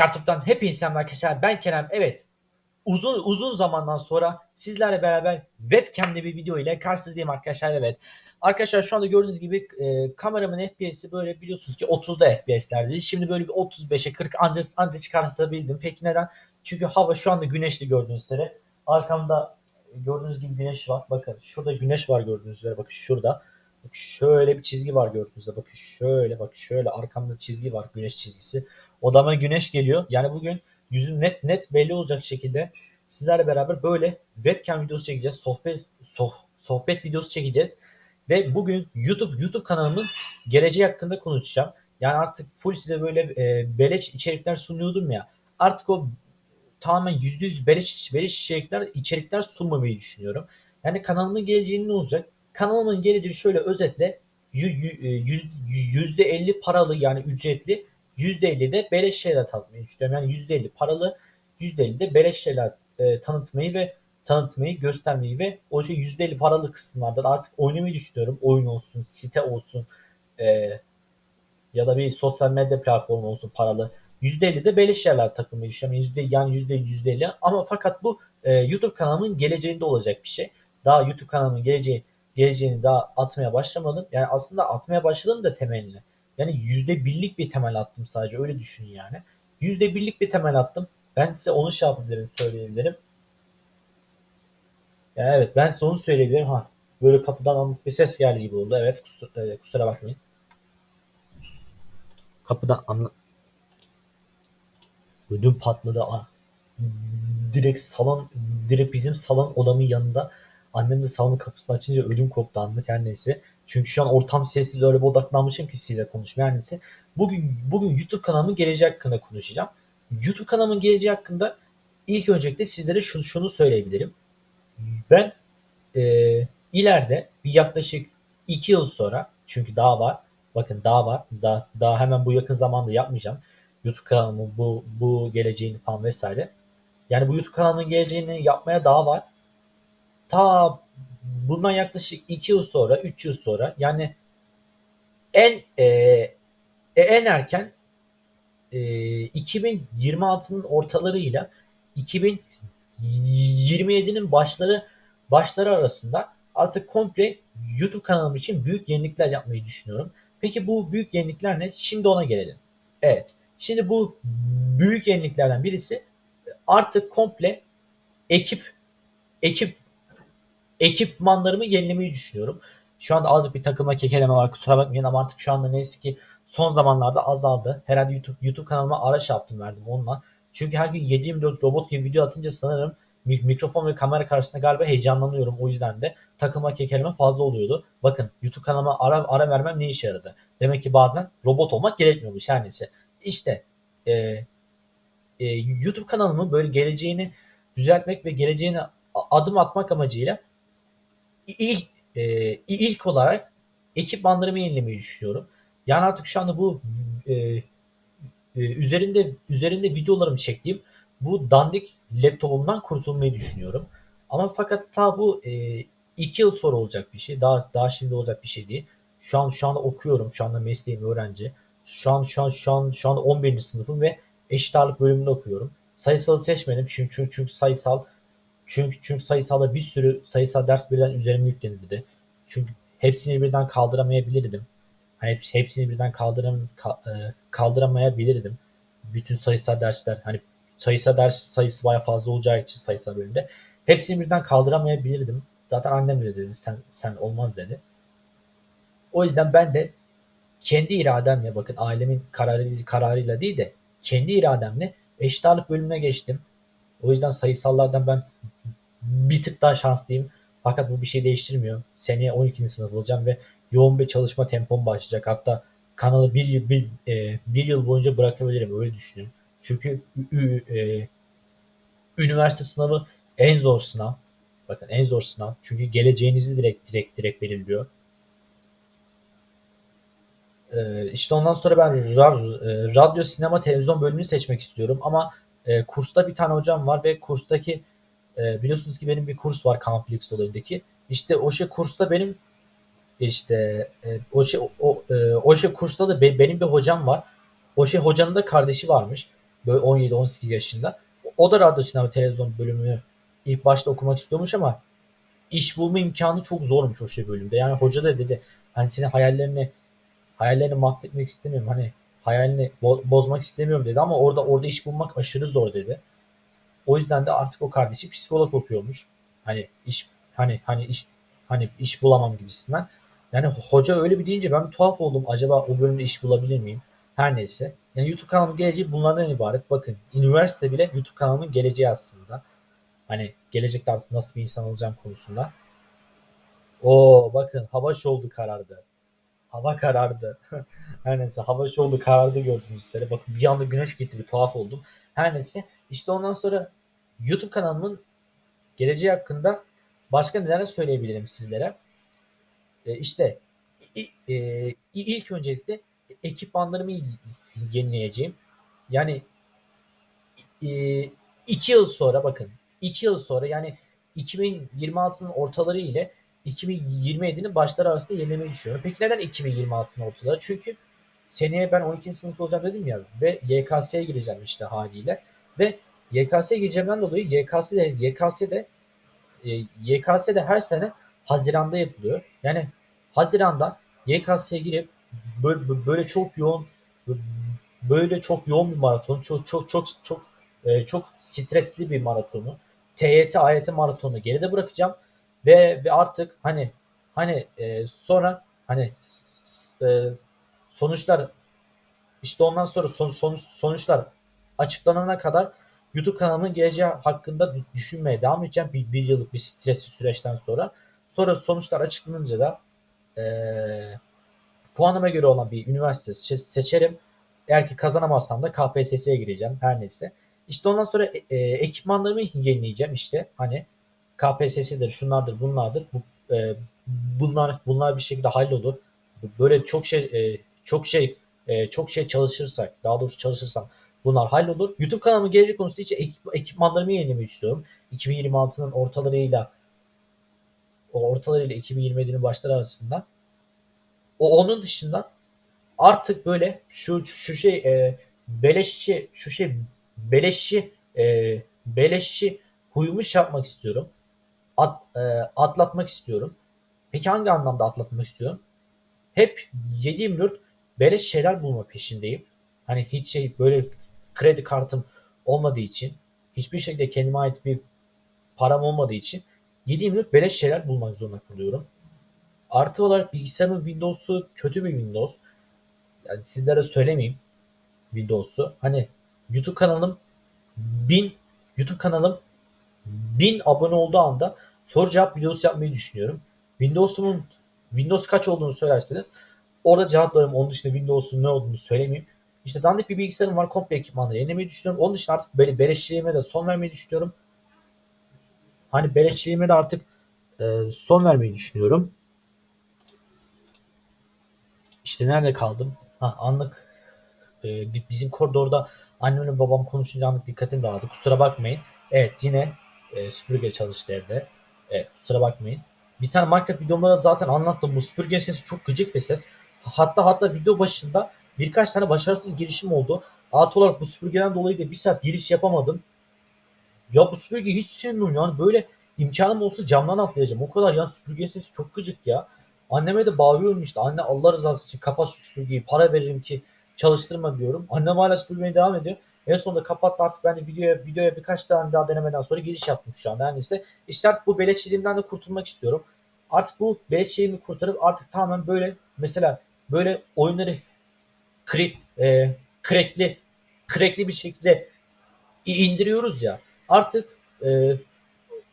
Çartık'tan hepinize selam arkadaşlar. Ben Kerem. Evet. Uzun uzun zamandan sonra sizlerle beraber webcam'de bir video ile karşınızdayım arkadaşlar. Evet. Arkadaşlar şu anda gördüğünüz gibi e, kameramın FPS'i böyle biliyorsunuz ki 30'da FPS'lerdi. Şimdi böyle bir 35'e 40 ancak ancak çıkartabildim. Peki neden? Çünkü hava şu anda güneşli gördüğünüz üzere. Arkamda gördüğünüz gibi güneş var. Bakın şurada güneş var gördüğünüz üzere. Bakın şurada. Bak şöyle bir çizgi var gördüğünüz üzere. Bakın şöyle bak şöyle arkamda çizgi var güneş çizgisi. Odama güneş geliyor. Yani bugün yüzüm net net belli olacak şekilde sizlerle beraber böyle webcam videosu çekeceğiz. Sohbet soh, sohbet videosu çekeceğiz. Ve bugün YouTube YouTube kanalımın geleceği hakkında konuşacağım. Yani artık full size böyle e, beleş içerikler sunuyordum ya. Artık o tamamen %100 beleş, beleş içerikler, içerikler sunmamayı düşünüyorum. Yani kanalımın geleceği ne olacak? Kanalımın geleceği şöyle özetle yüz- yüz- %50 paralı yani ücretli %50 de beleş şeyler tanıtmayı düşünüyorum. Yani %50 paralı, %50 de beleş şeyler e, tanıtmayı ve tanıtmayı, göstermeyi ve o şey %50 paralı kısımlarda da artık oynamayı düşünüyorum. Oyun olsun, site olsun e, ya da bir sosyal medya platformu olsun paralı. %50 de beleş yerler takılmayı düşünüyorum. %, yani %50, %50 ama fakat bu e, YouTube kanalımın geleceğinde olacak bir şey. Daha YouTube kanalımın geleceği geleceğini daha atmaya başlamadım. Yani aslında atmaya başladım da temelini. Yani yüzde birlik bir temel attım sadece öyle düşünün yani. Yüzde birlik bir temel attım. Ben size onu şey yapabilirim, söyleyebilirim. Yani evet ben size onu söyleyebilirim. Ha böyle kapıdan anlık bir ses geldi gibi oldu. Evet kusura, e, kusura bakmayın. Kapıdan anlık ödüm patladı. Aa, Direkt salon, direkt bizim salon odamın yanında. Annem de salonun kapısını açınca ödüm koptu anlık her neyse. Çünkü şu an ortam sessiz öyle bir odaklanmışım ki size konuşmaya neyse. Bugün, bugün YouTube kanalımın geleceği hakkında konuşacağım. YouTube kanalımın geleceği hakkında ilk öncelikle sizlere şunu, şunu söyleyebilirim. Ben e, ileride bir yaklaşık 2 yıl sonra çünkü daha var. Bakın daha var. Daha, daha hemen bu yakın zamanda yapmayacağım. YouTube kanalımın bu, bu geleceğini falan vesaire. Yani bu YouTube kanalının geleceğini yapmaya daha var. Ta bundan yaklaşık 2 yıl sonra, 3 yıl sonra yani en e, e, en erken e, 2026'nın ortalarıyla 2027'nin başları başları arasında artık komple YouTube kanalım için büyük yenilikler yapmayı düşünüyorum. Peki bu büyük yenilikler ne? Şimdi ona gelelim. Evet. Şimdi bu büyük yeniliklerden birisi artık komple ekip ekip ekipmanlarımı yenilemeyi düşünüyorum. Şu anda azıcık bir takılma kekeleme var kusura bakmayın ama artık şu anda neyse ki son zamanlarda azaldı. Herhalde YouTube YouTube kanalıma araç yaptım verdim onunla. Çünkü her gün 7-24 robot gibi video atınca sanırım mik- mikrofon ve kamera karşısında galiba heyecanlanıyorum. O yüzden de takılma kekeleme fazla oluyordu. Bakın YouTube kanalıma ara, ara vermem ne işe yaradı? Demek ki bazen robot olmak gerekmiyormuş her neyse. İşte e, e, YouTube kanalımın böyle geleceğini düzeltmek ve geleceğine adım atmak amacıyla ilk e, ilk olarak ekipmanlarımı yenilemeyi düşünüyorum. Yani artık şu anda bu e, e, üzerinde üzerinde videolarımı çektiğim bu dandik laptopumdan kurtulmayı düşünüyorum. Ama fakat ta bu e, iki yıl sonra olacak bir şey. Daha daha şimdi olacak bir şey değil. Şu an şu anda okuyorum. Şu anda mesleğim öğrenci. Şu an şu an şu an şu anda 11. sınıfım ve eşit ağırlık bölümünde okuyorum. Sayısalı seçmedim çünkü, çünkü sayısal çünkü çünkü sayısalda bir sürü sayısal ders birden üzerime yüklenildi. Çünkü hepsini birden kaldıramayabilirdim. Hani hepsi- hepsini birden kaldıram ka- e, kaldıramayabilirdim. Bütün sayısal dersler hani sayısal ders sayısı bayağı fazla olacağı için sayısal bölümde hepsini birden kaldıramayabilirdim. Zaten annem de dedi sen sen olmaz dedi. O yüzden ben de kendi irademle bakın ailemin kararı, kararıyla değil de kendi irademle eşit ağırlık bölümüne geçtim. O yüzden sayısallardan ben bir tık daha şanslıyım. Fakat bu bir şey değiştirmiyor. Seneye 12. sınıf olacağım ve yoğun bir çalışma tempom başlayacak. Hatta kanalı bir yıl, bir, e, bir yıl boyunca bırakabilirim öyle düşünüyorum. Çünkü e, üniversite sınavı en zor sınav. Bakın en zor sınav. Çünkü geleceğinizi direkt direkt direkt belirliyor. Ee, işte ondan sonra ben e, radyo, sinema, televizyon bölümünü seçmek istiyorum ama e, kursta bir tane hocam var ve kurstaki e, biliyorsunuz ki benim bir kurs var Campflix olayındaki. İşte o şey kursta benim işte e, o şey o, o, şey kursta da be- benim bir hocam var. O şey hocanın da kardeşi varmış. Böyle 17-18 yaşında. O da radyo sinema televizyon bölümünü ilk başta okumak istiyormuş ama iş bulma imkanı çok zormuş o şey bölümde. Yani hoca da dedi hani senin hayallerini hayallerini mahvetmek istemiyorum. Hani hayalini bo- bozmak istemiyorum dedi ama orada orada iş bulmak aşırı zor dedi. O yüzden de artık o kardeşi psikolog okuyormuş. Hani iş hani hani iş hani iş bulamam gibisinden. Yani hoca öyle bir deyince ben bir tuhaf oldum. Acaba o bölümde iş bulabilir miyim? Her neyse. Yani YouTube kanalımın geleceği bunlardan ibaret. Bakın üniversite bile YouTube kanalımın geleceği aslında. Hani gelecekte artık nasıl bir insan olacağım konusunda. Oo bakın hava oldu karardı. Hava karardı. Her neyse hava oldu karardı gördüğünüz üzere. Bakın bir anda güneş gitti bir tuhaf oldum. Her neyse işte ondan sonra YouTube kanalımın geleceği hakkında başka neler söyleyebilirim sizlere. E, işte e, ilk öncelikle ekipmanlarımı yenileyeceğim. Yani e, iki yıl sonra bakın iki yıl sonra yani 2026'nın ortaları ile 2027'nin başları arasında yenilemeyi düşünüyorum. Peki neden 2026'nın ortaları? Çünkü seneye ben 12. sınıf olacağım dedim ya ve YKS'ye gireceğim işte haliyle ve YKS'ye gireceğimden dolayı YKS'de YKS'de e, YKS'de her sene Haziran'da yapılıyor. Yani Haziran'da YKS'ye girip böyle, böyle çok yoğun böyle çok yoğun bir maraton, çok çok çok çok e, çok stresli bir maratonu, TYT, AYT maratonu geride bırakacağım ve ve artık hani hani e, sonra hani sonuçlar işte ondan sonra son, sonuç, sonuçlar açıklanana kadar YouTube kanalımın geleceği hakkında düşünmeye devam edeceğim. Bir, bir yıllık bir stresli süreçten sonra. Sonra sonuçlar açıklanınca da e, puanıma göre olan bir üniversite seçerim. Eğer ki kazanamazsam da KPSS'ye gireceğim. Her neyse. İşte ondan sonra e, e, ekipmanlarımı yenileyeceğim işte. Hani KPSS'dir, şunlardır, bunlardır. Bu, e, bunlar bunlar bir şekilde hallolur. Böyle çok şey e, çok şey e, çok şey çalışırsak, daha doğrusu çalışırsam bunlar hallolur. YouTube kanalımın gelecek konusu için ekip, ekipmanlarımı yenilemeyi istiyorum. 2026'nın ortalarıyla o ortalarıyla 2027'nin başları arasında. O onun dışında artık böyle şu şu şey e, beleşçi şu şey beleşçi e, beleşçi huyumu şey yapmak istiyorum. At, e, atlatmak istiyorum. Peki hangi anlamda atlatmak istiyorum? Hep 7-24 beleş şeyler bulma peşindeyim. Hani hiç şey böyle kredi kartım olmadığı için hiçbir şekilde kendime ait bir param olmadığı için 7-24 beleş şeyler bulmak zorunda kalıyorum. Artı olarak bilgisayarın Windows'u kötü bir Windows. Yani sizlere söylemeyeyim Windows'u. Hani YouTube kanalım 1000 YouTube kanalım 1000 abone olduğu anda soru cevap videosu yapmayı düşünüyorum. Windows'umun Windows kaç olduğunu söylerseniz orada cevaplarım onun dışında Windows'un ne olduğunu söylemeyeyim. İşte dandik bir bilgisayarım var komple ekipmanları yenilemeyi düşünüyorum. Onun dışında artık böyle beleşçiliğime de son vermeyi düşünüyorum. Hani beleşçiliğime de artık e, son vermeyi düşünüyorum. İşte nerede kaldım? Ha, anlık e, bizim koridorda annemle babam konuşunca anlık dikkatim dağıldı. Kusura bakmayın. Evet yine e, süpürge çalıştı evde. Evet kusura bakmayın. Bir tane Minecraft videomda zaten anlattım. Bu süpürge sesi çok gıcık bir ses. Hatta hatta video başında birkaç tane başarısız girişim oldu. Artı olarak bu süpürgeden dolayı da bir saat giriş yapamadım. Ya bu süpürgeyi hiç sevmiyorum yani böyle imkanım olsa camdan atlayacağım. O kadar ya süpürge sesi çok gıcık ya. Anneme de bağırıyorum işte. Anne Allah rızası için kapat şu süpürgeyi. Para veririm ki çalıştırma diyorum. Annem hala süpürmeye devam ediyor. En sonunda kapattı artık ben de videoya, videoya birkaç tane daha denemeden sonra giriş yaptım şu anda. Neredeyse işte artık bu beleşçiliğimden de kurtulmak istiyorum. Artık bu beleşçiliğimi kurtarıp artık tamamen böyle mesela böyle oyunları krek, e, krekli krekli bir şekilde indiriyoruz ya. Artık e,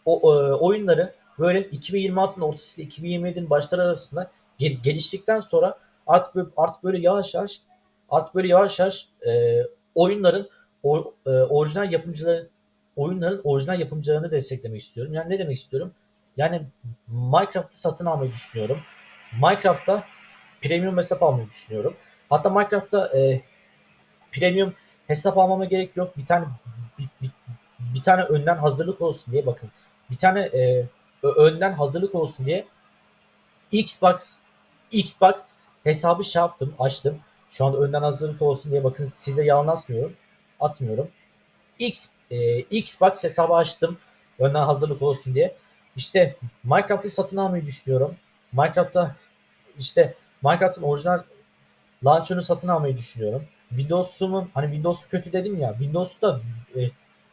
o, e, oyunları böyle 2026'nın ortası ile 2027'nin başları arasında gel, geliştikten sonra artık böyle, artık böyle yavaş yavaş artık böyle yavaş yavaş e, oyunların o, e, orijinal yapımcıların oyunların orijinal yapımcılarını desteklemek istiyorum. Yani ne demek istiyorum? Yani Minecraft'ı satın almayı düşünüyorum. Minecraft'ta premium hesap almayı düşünüyorum. Hatta Minecraft'ta e, premium hesap almama gerek yok. Bir tane bir, bir, bir tane önden hazırlık olsun diye bakın. Bir tane e, önden hazırlık olsun diye Xbox Xbox hesabı şey yaptım, açtım. Şu anda önden hazırlık olsun diye bakın size yalan asmıyorum. atmıyorum. X e, Xbox hesabı açtım. Önden hazırlık olsun diye. İşte Minecraft'ı satın almayı düşünüyorum. Minecraft'ta işte Minecraft'ın orijinal launcher'ını satın almayı düşünüyorum. Windows'umun hani Windows kötü dedim ya. Windows'u da e,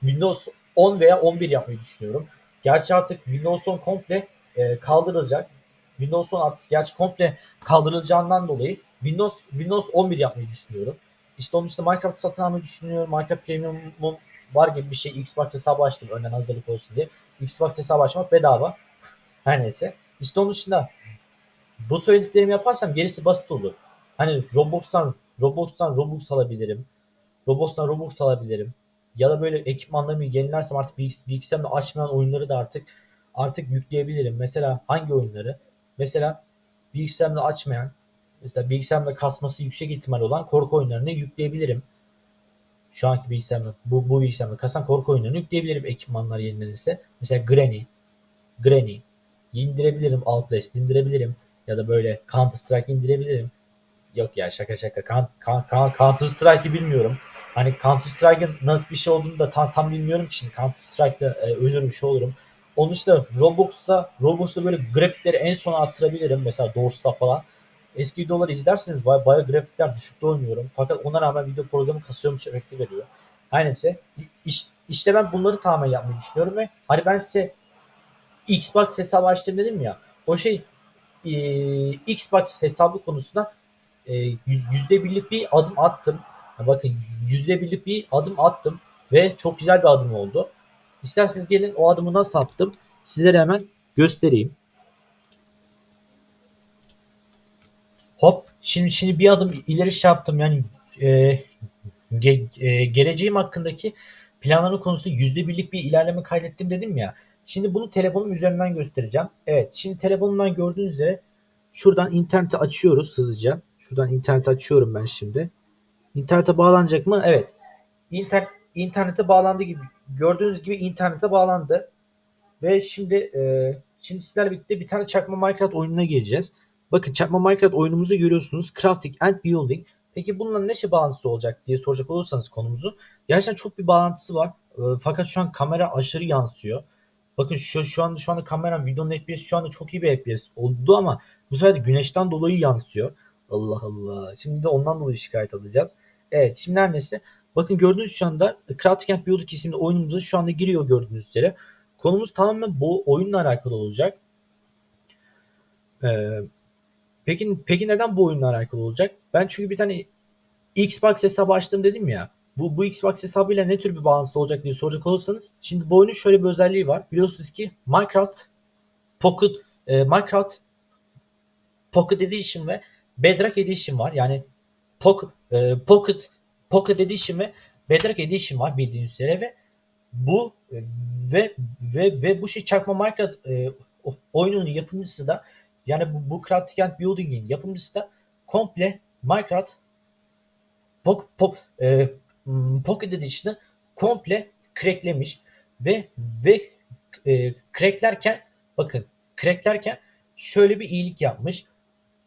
Windows 10 veya 11 yapmayı düşünüyorum. Gerçi artık Windows 10 komple e, kaldırılacak. Windows 10 artık gerçi komple kaldırılacağından dolayı Windows Windows 11 yapmayı düşünüyorum. İşte onun için Minecraft satın almayı düşünüyorum. Minecraft Premium'um var gibi bir şey. Xbox hesabı açtım önden hazırlık olsun diye. Xbox hesabı açmak bedava. Her neyse. İşte onun dışında bu söylediklerimi yaparsam gerisi basit olur. Hani Roblox'tan Roblox'tan Robux alabilirim. Roblox'tan Robux alabilirim. Ya da böyle ekipmanlarımı yenilersem artık bilgis- bilgisayarımda açmayan oyunları da artık artık yükleyebilirim. Mesela hangi oyunları? Mesela bilgisayarımda açmayan, mesela bilgisayarımda kasması yüksek ihtimal olan korku oyunlarını yükleyebilirim. Şu anki bilgisayarımda, bu, bu bilgisayarımda kasan korku oyunlarını yükleyebilirim ekipmanlar yenilenirse. Mesela Granny, Granny indirebilirim, Outlast indirebilirim ya da böyle Counter Strike indirebilirim. Yok ya şaka şaka. Counter Strike'ı bilmiyorum. Hani Counter Strike'ın nasıl bir şey olduğunu da tam, tam bilmiyorum ki şimdi Counter Strike'da e, ölürüm şey olurum. Onun dışında Roblox'ta Roblox'ta böyle grafikleri en sona arttırabilirim. Mesela Doors'ta falan. Eski videoları izlerseniz baya, baya grafikler düşükte oynuyorum. Fakat ona rağmen video programı kasıyormuş efekti veriyor. Her neyse. İş- işte ben bunları tamamen yapmayı düşünüyorum ve hani ben size Xbox hesabı açtım dedim ya. O şey e, Xbox hesabı konusunda e, yüz- yüzde birlik bir adım attım. Bakın yüzde birlik bir adım attım ve çok güzel bir adım oldu. İsterseniz gelin o adımı nasıl attım sizlere hemen göstereyim. Hop şimdi şimdi bir adım ileri şey yaptım yani e, ge- e, geleceğim hakkındaki planlarım konusunda yüzde birlik bir ilerleme kaydettim dedim ya. Şimdi bunu telefonum üzerinden göstereceğim. Evet şimdi telefonumdan gördüğünüz üzere şuradan interneti açıyoruz hızlıca. Şuradan interneti açıyorum ben şimdi. İnternete bağlanacak mı? Evet. İnter internete bağlandı gibi. Gördüğünüz gibi internete bağlandı. Ve şimdi e, şimdi sizlerle birlikte bir tane çakma Minecraft oyununa gireceğiz. Bakın çakma Minecraft oyunumuzu görüyorsunuz. Crafting and Building. Peki bununla ne şey bağlantısı olacak diye soracak olursanız konumuzu. Gerçekten çok bir bağlantısı var. E, fakat şu an kamera aşırı yansıyor. Bakın şu, şu anda şu anda kameram videonun FPS şu anda çok iyi bir FPS oldu ama bu sefer de güneşten dolayı yansıyor. Allah Allah. Şimdi de ondan dolayı şikayet alacağız. Evet şimdi her. Bakın gördüğünüz şu anda Crafting and Building isimli oyunumuza şu anda giriyor gördüğünüz üzere. Konumuz tamamen bu oyunla alakalı olacak. Ee, peki peki neden bu oyunla alakalı olacak? Ben çünkü bir tane Xbox hesabı açtım dedim ya. Bu, bu Xbox hesabıyla ne tür bir bağlantısı olacak diye soracak olursanız. Şimdi bu oyunun şöyle bir özelliği var. Biliyorsunuz ki Minecraft Pocket e, Minecraft Pocket Edition ve Bedrock Edition var. Yani Pocket, Pocket Pocket Edition ve Bedrock Edition var bildiğiniz üzere ve bu e, ve ve ve bu şey çakma Minecraft e, o- oyunun yapımcısı da yani bu, bu Crafting and Building'in yapımcısı da komple Minecraft Pok, pok, e, Pocket Edition'ı komple cracklemiş ve ve e, cracklerken bakın cracklerken şöyle bir iyilik yapmış.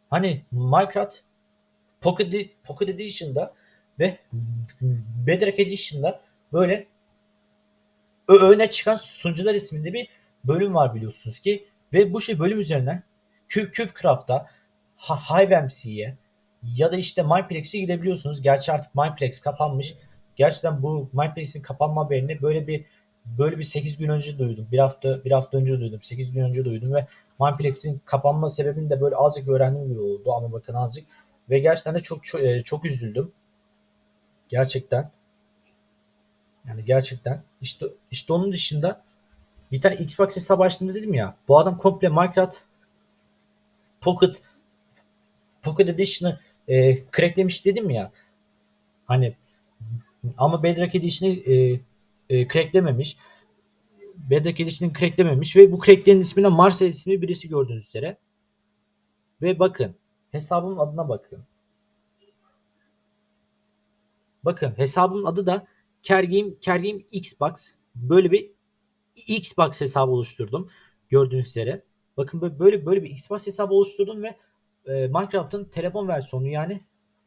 Hani Minecraft Pocket, Pocket Edition'da ve Bedrock Edition'da böyle öne çıkan sunucular isminde bir bölüm var biliyorsunuz ki ve bu şey bölüm üzerinden Cube, CubeCraft'a, HiveMC'ye ya da işte Mineplex'e gidebiliyorsunuz. Gerçi artık Mineplex kapanmış. Gerçekten bu Mineplex'in kapanma haberini böyle bir böyle bir 8 gün önce duydum. Bir hafta bir hafta önce duydum. 8 gün önce duydum ve Mineplex'in kapanma sebebini de böyle azıcık öğrendiğim gibi oldu ama bakın azıcık ve gerçekten de çok çok, e, çok üzüldüm. Gerçekten. Yani gerçekten. İşte işte onun dışında bir tane Xbox hesabı açtım dedim ya. Bu adam komple Minecraft Pocket Pocket Edition'ı e, cracklemiş dedim ya. Hani ama Bedrock Edition'ı e, e, cracklememiş. Bedrock Edition'ı cracklememiş ve bu cracklerin isminde Marcel isimli birisi gördüğünüz üzere. Ve bakın hesabımın adına bakın. Bakın hesabımın adı da Kergame, Kergame Xbox. Böyle bir Xbox hesabı oluşturdum. Gördüğünüz üzere. Bakın böyle böyle, bir Xbox hesabı oluşturdum ve e, Minecraft'ın telefon versiyonu yani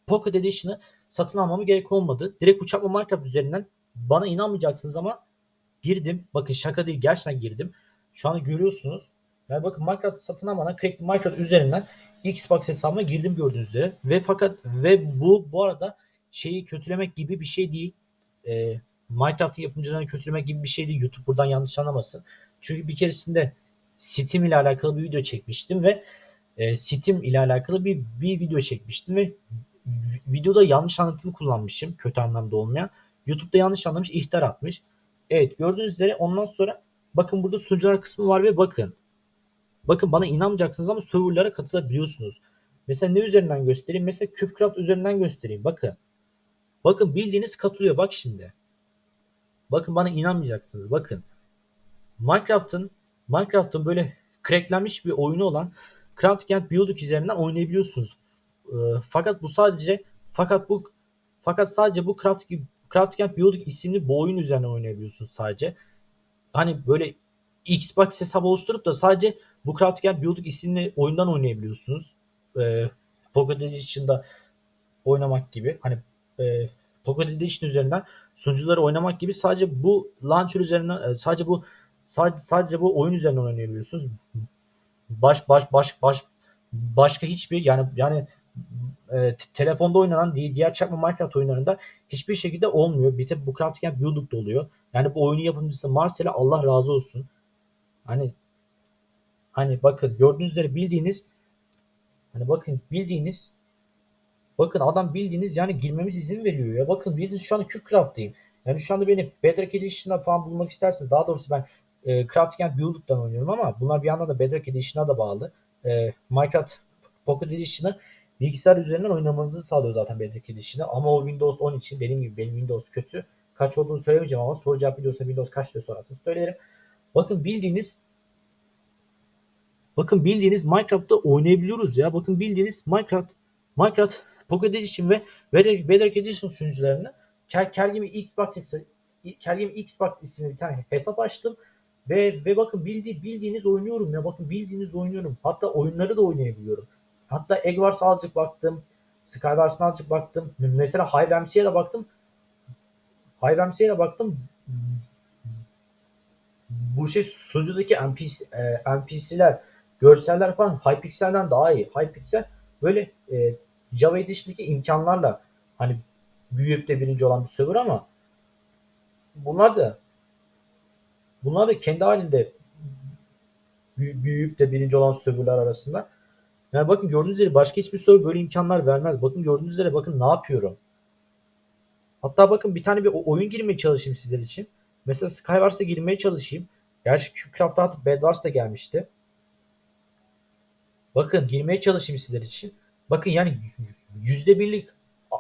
Pocket Edition'ı satın almama gerek olmadı. Direkt uçakla Minecraft üzerinden bana inanmayacaksınız ama girdim. Bakın şaka değil gerçekten girdim. Şu anda görüyorsunuz. Yani bakın Minecraft satın almadan Cracked Minecraft üzerinden Xbox hesabıma girdim gördüğünüz üzere. Ve fakat ve bu bu arada şeyi kötülemek gibi bir şey değil. Ee, Minecraft'ın yapımcılarını kötülemek gibi bir şey değil. YouTube buradan yanlış anlamasın. Çünkü bir keresinde Steam ile alakalı bir video çekmiştim ve e, Steam ile alakalı bir, bir video çekmiştim ve videoda yanlış anlatımı kullanmışım. Kötü anlamda olmayan. YouTube'da yanlış anlamış, ihtar atmış. Evet gördüğünüz üzere ondan sonra bakın burada sunucular kısmı var ve bakın. Bakın bana inanmayacaksınız ama serverlara katılabiliyorsunuz. Mesela ne üzerinden göstereyim? Mesela CubeCraft üzerinden göstereyim. Bakın. Bakın bildiğiniz katılıyor. Bak şimdi. Bakın bana inanmayacaksınız. Bakın. Minecraft'ın Minecraft'ın böyle cracklenmiş bir oyunu olan Craft Camp Building üzerinden oynayabiliyorsunuz. E, fakat bu sadece fakat bu fakat sadece bu Craft Craft Building isimli bu oyun üzerine oynayabiliyorsunuz sadece. Hani böyle Xbox hesabı oluşturup da sadece bu Craft Building isimli oyundan oynayabiliyorsunuz. E, Pocket Edition'da oynamak gibi. Hani e, Pocket Edition üzerinden sunucuları oynamak gibi sadece bu launcher üzerinden e, sadece bu sadece, sadece bu oyun üzerinden oynayabiliyorsunuz. Baş baş baş baş başka hiçbir yani yani e, telefonda oynanan değil diğer çakma Minecraft oyunlarında hiçbir şekilde olmuyor. Bir tek bu Craft Camp Building'de oluyor. Yani bu oyunun yapımcısı Marcel'e Allah razı olsun. Hani hani bakın gördüğünüz üzere bildiğiniz hani bakın bildiğiniz bakın adam bildiğiniz yani girmemiz izin veriyor ya. Bakın bildiğiniz şu anda CubeCraft'tayım. Yani şu anda beni Bedrock Edition'da falan bulmak isterseniz daha doğrusu ben e, Craft Camp Building'dan oynuyorum ama bunlar bir yandan da Bedrock Edition'a da bağlı. E, Minecraft Pocket Edition'ı bilgisayar üzerinden oynamanızı sağlıyor zaten Bedrock Edition'ı ama o Windows 10 için benim gibi benim Windows kötü. Kaç olduğunu söylemeyeceğim ama soru cevap videosunda Windows kaç diye sorarsanız söylerim. Bakın bildiğiniz Bakın bildiğiniz Minecraft'ta oynayabiliyoruz ya. Bakın bildiğiniz Minecraft Minecraft Pocket Edition ve Bedrock Edition sunucularını Kergimi Xbox Kergimi Xbox isimli bir tane hesap açtım. Ve, ve bakın bildi, bildiğiniz oynuyorum ya. Bakın bildiğiniz oynuyorum. Hatta oyunları da oynayabiliyorum. Hatta Egg Wars azıcık baktım. Skywars'ına azıcık baktım. Mesela Hive MC'ye baktım. Hive MC'ye baktım. Bu şey sunucudaki NPC, e, NPC'ler, görseller falan Hypixel'den daha iyi. Hypixel böyle e, Java Edition'daki imkanlarla hani büyüyüp de birinci olan bir server ama bunlar da bunlar da kendi halinde büyüyüp de birinci olan serverlar arasında. Yani bakın gördüğünüz üzere başka hiçbir server böyle imkanlar vermez. Bakın gördüğünüz üzere bakın ne yapıyorum. Hatta bakın bir tane bir oyun girmeye çalışayım sizler için. Mesela Skywars'ta girmeye çalışayım. Gerçi CubeCraft'ta artık Bedwars da gelmişti. Bakın girmeye çalışayım sizler için. Bakın yani yüzde birlik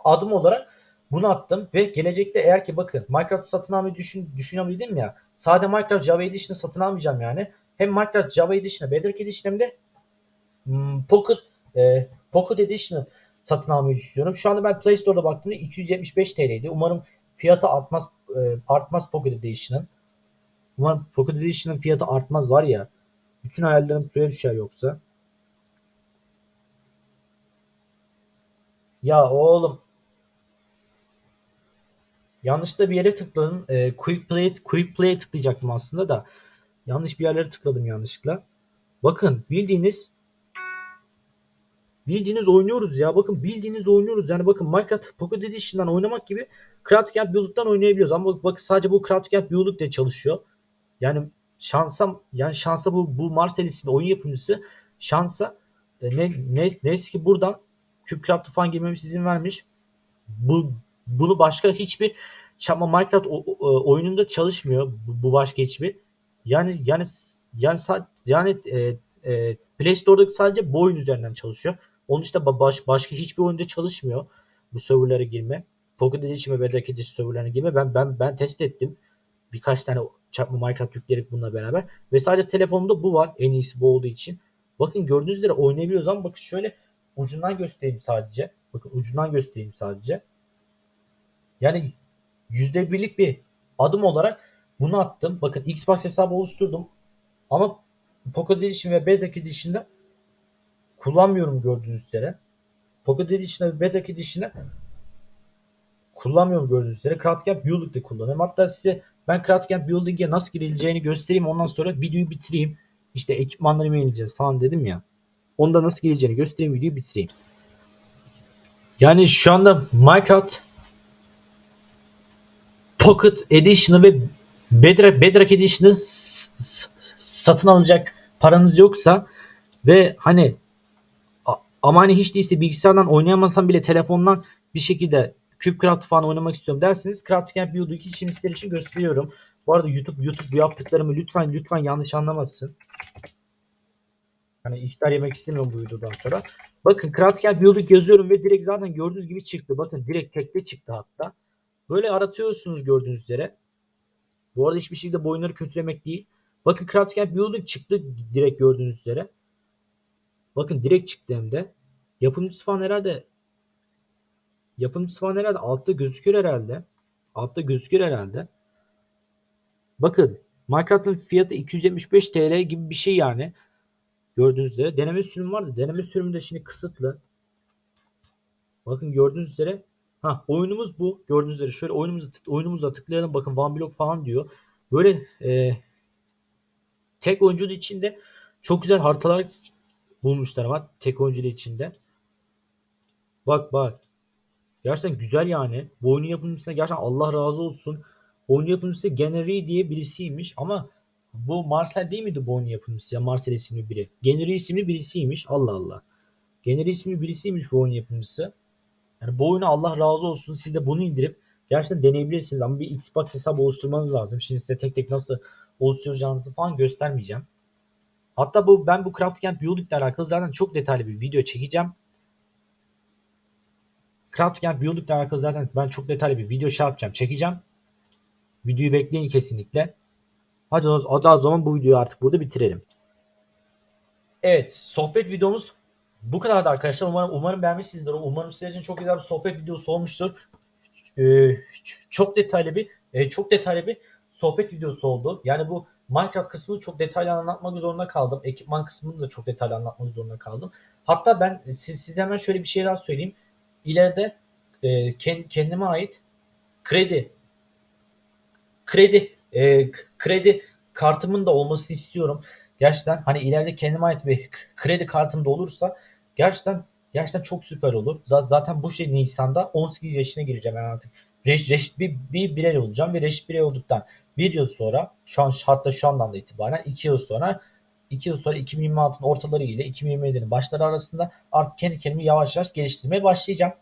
adım olarak bunu attım ve gelecekte eğer ki bakın Minecraft satın almayı düşün, düşünüyorum dedim ya. Sade Minecraft Java Edition'ı satın almayacağım yani. Hem Minecraft Java Edition'ı Bedrock Edition hem de Pocket e, Pocket Edition'ı satın almayı düşünüyorum. Şu anda ben Play Store'da baktığımda 275 TL'ydi. Umarım fiyatı artmaz e, artmaz Pocket Edition'ın. Umarım Pocket Edition'ın fiyatı artmaz var ya. Bütün hayallerim suya düşer yoksa. Ya oğlum Yanlışlıkla bir yere tıkladım. E, quick Play Quick Play'e tıklayacaktım aslında da. Yanlış bir yerlere tıkladım yanlışlıkla. Bakın bildiğiniz bildiğiniz oynuyoruz ya. Bakın bildiğiniz oynuyoruz. Yani bakın Minecraft Pocket Edition'dan oynamak gibi Craft Camp Build'dan oynayabiliyoruz. Ama bakın sadece bu Craft Camp Build de çalışıyor. Yani şansa yani şansa bu bu Marcel isimli oyun yapımcısı şansa e, ne, ne neyse ki buradan CubeCraft'a falan girmemiz izin vermiş. Bu bunu başka hiçbir çapa Minecraft oyununda çalışmıyor bu, bu başka hiçbir. Yani yani yani yani e, e, Play Store'daki sadece bu oyun üzerinden çalışıyor. Onun işte baş, başka hiçbir oyunda çalışmıyor bu serverlere girme. Pocket Edition ve Bedrock Edition serverlerine girme. Ben ben ben test ettim. Birkaç tane çarpma Minecraft yükledik bununla beraber. Ve sadece telefonumda bu var. En iyisi bu olduğu için. Bakın gördüğünüz üzere oynayabiliyoruz ama bakın şöyle ucundan göstereyim sadece. Bakın ucundan göstereyim sadece. Yani yüzde birlik bir adım olarak bunu attım. Bakın Xbox hesabı oluşturdum. Ama Pocket Edition ve Beta Edition'da kullanmıyorum gördüğünüz üzere. Pocket Edition'da ve Beta Edition'da kullanmıyorum gördüğünüz üzere. CraftCamp Building'de kullanıyorum. Hatta size ben CraftCamp Building'e nasıl girileceğini göstereyim. Ondan sonra videoyu bitireyim. İşte ekipmanları ineceğiz falan dedim ya. Onda nasıl gireceğini göstereyim videoyu bitireyim. Yani şu anda Minecraft Pocket Edition'ı ve Bedrock, Bedrock Edition'ı satın alacak paranız yoksa ve hani ama hani hiç değilse bilgisayardan oynayamazsam bile telefondan bir şekilde CubeCraft falan oynamak istiyorum derseniz Craft Camp Build'u için sizler için gösteriyorum. Bu arada YouTube YouTube bu yaptıklarımı lütfen lütfen yanlış anlamasın. Hani ihtar yemek istemiyorum bu videodan sonra. Bakın Craft Camp Building yazıyorum ve direkt zaten gördüğünüz gibi çıktı. Bakın direkt tekte çıktı hatta. Böyle aratıyorsunuz gördüğünüz üzere. Bu arada hiçbir şekilde bu oyunları kötülemek değil. Bakın Craft Camp Building çıktı direkt gördüğünüz üzere. Bakın direkt çıktı hem de. Yapımcısı falan herhalde yapımcısı falan herhalde altta gözüküyor herhalde. Altta gözüküyor herhalde. Bakın Minecraft'ın fiyatı 275 TL gibi bir şey yani. Gördüğünüz üzere. Deneme sürümü vardı. Deneme sürümü de şimdi kısıtlı. Bakın gördüğünüz üzere. Ha oyunumuz bu. Gördüğünüz üzere şöyle oyunumuza, oyunumuza tıklayalım. Bakın one block falan diyor. Böyle e, tek oyunculu içinde çok güzel haritalar bulmuşlar ama tek oyunculu içinde. Bak bak. Gerçekten güzel yani. Bu oyunun yapımcısına gerçekten Allah razı olsun. Oyun yapımcısı Generi diye birisiymiş ama bu Marcel değil miydi bu oyun yapımcısı ya Marcel isimli biri. Generi isimli birisiymiş. Allah Allah. Generi isimli birisiymiş bu oyun yapımcısı. Yani bu oyunu Allah razı olsun. Siz de bunu indirip gerçekten deneyebilirsiniz ama bir Xbox hesabı oluşturmanız lazım. Şimdi size tek tek nasıl oluşturacağınızı falan göstermeyeceğim. Hatta bu ben bu Craft Camp Building ile alakalı zaten çok detaylı bir video çekeceğim. Craft Camp Building ile alakalı zaten ben çok detaylı bir video şey yapacağım, çekeceğim. Videoyu bekleyin kesinlikle. Hadi o zaman bu videoyu artık burada bitirelim. Evet, sohbet videomuz bu kadardı arkadaşlar. Umarım umarım beğenmişsinizdir. Umarım sizler için çok güzel bir sohbet videosu olmuştur. Ee, çok detaylı bir e, çok detaylı bir sohbet videosu oldu. Yani bu Minecraft kısmını çok detaylı anlatmak zorunda kaldım. Ekipman kısmını da çok detaylı anlatmak zorunda kaldım. Hatta ben siz, size hemen şöyle bir şey daha söyleyeyim. İleride e, kend- kendime ait kredi kredi e, kredi kartımın da olmasını istiyorum. Gerçekten hani ileride kendime ait bir kredi kartım da olursa gerçekten gerçekten çok süper olur. Zaten bu şey Nisan'da 18 yaşına gireceğim ben artık. Reş, reş, bir, bir birey olacağım ve reşit birey olduktan bir yıl sonra şu an hatta şu andan da itibaren 2 yıl sonra 2 yıl sonra 2026'ın ortaları ile 2027'nin başları arasında artık kendi kendimi yavaş yavaş geliştirmeye başlayacağım.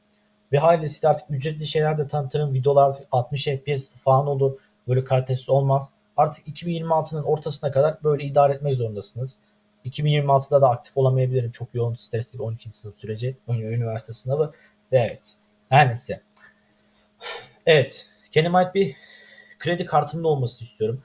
Ve haliyle size artık ücretli şeyler de tanıtırım. Videolar artık 60 FPS falan olur. Böyle kalitesiz olmaz. Artık 2026'nın ortasına kadar böyle idare etmek zorundasınız. 2026'da da aktif olamayabilirim. Çok yoğun stresli bir 12. sınıf süreci. ün- Üniversite sınavı. Ve evet. Her neyse. Evet. Kendime ait bir kredi kartımın olmasını istiyorum.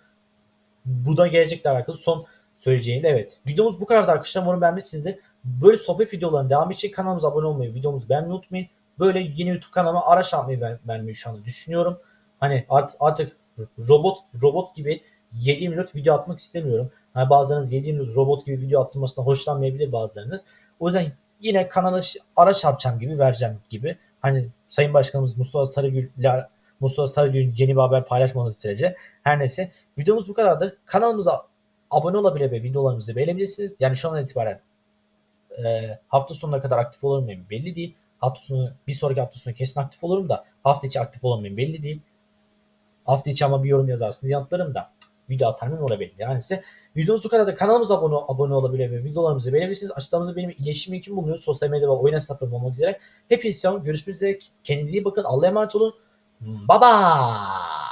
Bu da gelecekle alakalı son söyleyeceğim. Evet. Videomuz bu kadardı arkadaşlar. Umarım beğenmişsinizdir. Böyle sohbet videolarının devamı için kanalımıza abone olmayı, videomuzu beğenmeyi unutmayın. Böyle yeni YouTube kanalıma araç almayı ver, vermeyi şu anda düşünüyorum. Hani artık, artık robot robot gibi 7 minut video atmak istemiyorum. Hani bazılarınız 7 minut robot gibi video atılmasına hoşlanmayabilir bazılarınız. O yüzden yine kanala araç yapacağım gibi vereceğim gibi. Hani Sayın Başkanımız Mustafa Sarıgül Mustafa Sarıgül yeni bir haber paylaşmadığı sürece her neyse videomuz bu kadardı. Kanalımıza abone olabilir ve videolarımızı beğenebilirsiniz. Yani şu an itibaren e, hafta sonuna kadar aktif olur muyum belli değil. Hafta sonu bir sonraki hafta sonu kesin aktif olurum da hafta içi aktif olur muyum belli değil. Hafta içi ama bir yorum yazarsınız yanıtlarım da video atar mıyım ona belli. Yani ise videomuz bu kadar da kanalımıza abone, abone olabilir ve videolarımızı beğenebilirsiniz. Açıklamamızda benim iletişim linkim bulunuyor. Sosyal medya ve oyun hesaplarım olmak üzere. Hepinize selam. Görüşmek üzere. Kendinize iyi bakın. Allah'a emanet olun. Bye bye.